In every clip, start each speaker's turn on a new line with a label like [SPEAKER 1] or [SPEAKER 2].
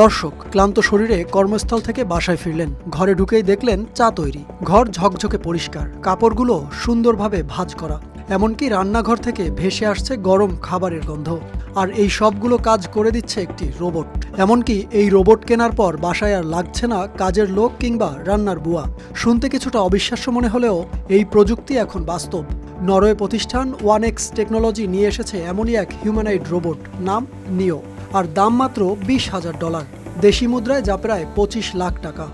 [SPEAKER 1] দর্শক ক্লান্ত শরীরে কর্মস্থল থেকে বাসায় ফিরলেন। ঘরে ঢুকেই দেখলেন চা তৈরি। ঘর ঝকঝকে পরিষ্কার। কাপড়গুলো সুন্দরভাবে ভাঁজ করা। এমনকি রান্নাঘর থেকে ভেসে আসছে গরম খাবারের গন্ধ। আর এই সবগুলো কাজ করে দিচ্ছে একটি রোবট। এমনকি এই রোবট কেনার পর বাসায় আর লাগছে না কাজের লোক কিংবা রান্নার বুয়া। শুনতে কিছুটা অবিশ্বাস্য মনে হলেও এই প্রযুক্তি এখন বাস্তব। নরওয়ে প্রতিষ্ঠান ওয়ান এক্স টেকনোলজি নিয়ে এসেছে এমনই এক হিউম্যানয়েড রোবট। নাম নিও। আর দাম মাত্র বিশ হাজার ডলার। দেশি মুদ্রায় যা প্রায় পঁচিশ লাখ টাকা।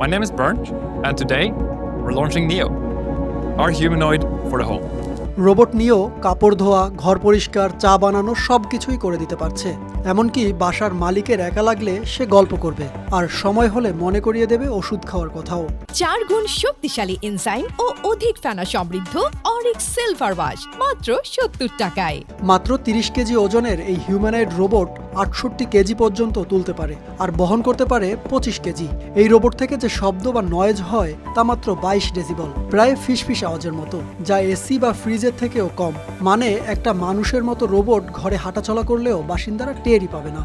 [SPEAKER 2] My name is Bernd, and today we're launching Neo, our humanoid for the home.
[SPEAKER 1] Robot নিয়েও কাপড় ধোয়া ঘর পরিষ্কার চা বানানো সব কিছুই করে দিতে পারছে। এমনকি বাসার মালিকের একা লাগলে সে গল্প করবে আর সময় হলে মনে করিয়ে দেবে ওষুধ খাওয়ার কথাও।
[SPEAKER 3] চার গুণ শক্তিশালী এনজাইম ও অধিক ফেনা সমৃদ্ধ অরিক সিলভার ওয়াশ মাত্র সত্তর টাকায়।
[SPEAKER 1] মাত্র তিরিশ কেজি ওজনের এই হিউম্যানয়েড রোবট আটষট্টি কেজি পর্যন্ত তুলতে পারে আর বহন করতে পারে পঁচিশ কেজি। এই রোবট থেকে যে শব্দ বা নয়েজ হয় তা মাত্র বাইশ ডেসিবল প্রায় ফিসফিস আওয়াজের মতো যা এসি বা ফ্রিজের থেকেও কম। মানে একটা মানুষের মতো রোবট ঘরে হাঁটাচলা করলেও বাসিন্দারা টেরই পাবে না।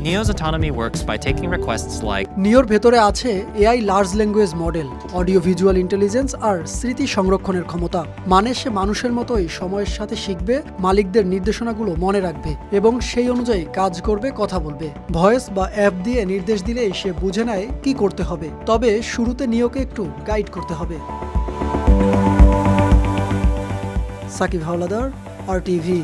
[SPEAKER 4] Neo's autonomy works by taking requests like
[SPEAKER 1] নিওর ভেতরে আছে AI large language model audio visual intelligence আর স্মৃতি সংরক্ষণের ক্ষমতা। মানে সে মানুষের মতোই সময়ের সাথে শিখবে, মালিকদের নির্দেশনাগুলো মনে রাখবে এবং সেই অনুযায়ী কাজ করবে, কথা বলবে। ভয়েস বা অ্যাপ দিয়ে নির্দেশ দিলেই সে বুঝে নেয় কি করতে হবে। তবে শুরুতে নিয়োকে একটু গাইড করতে হবে। সাকিব হাওলাদার আর টিভি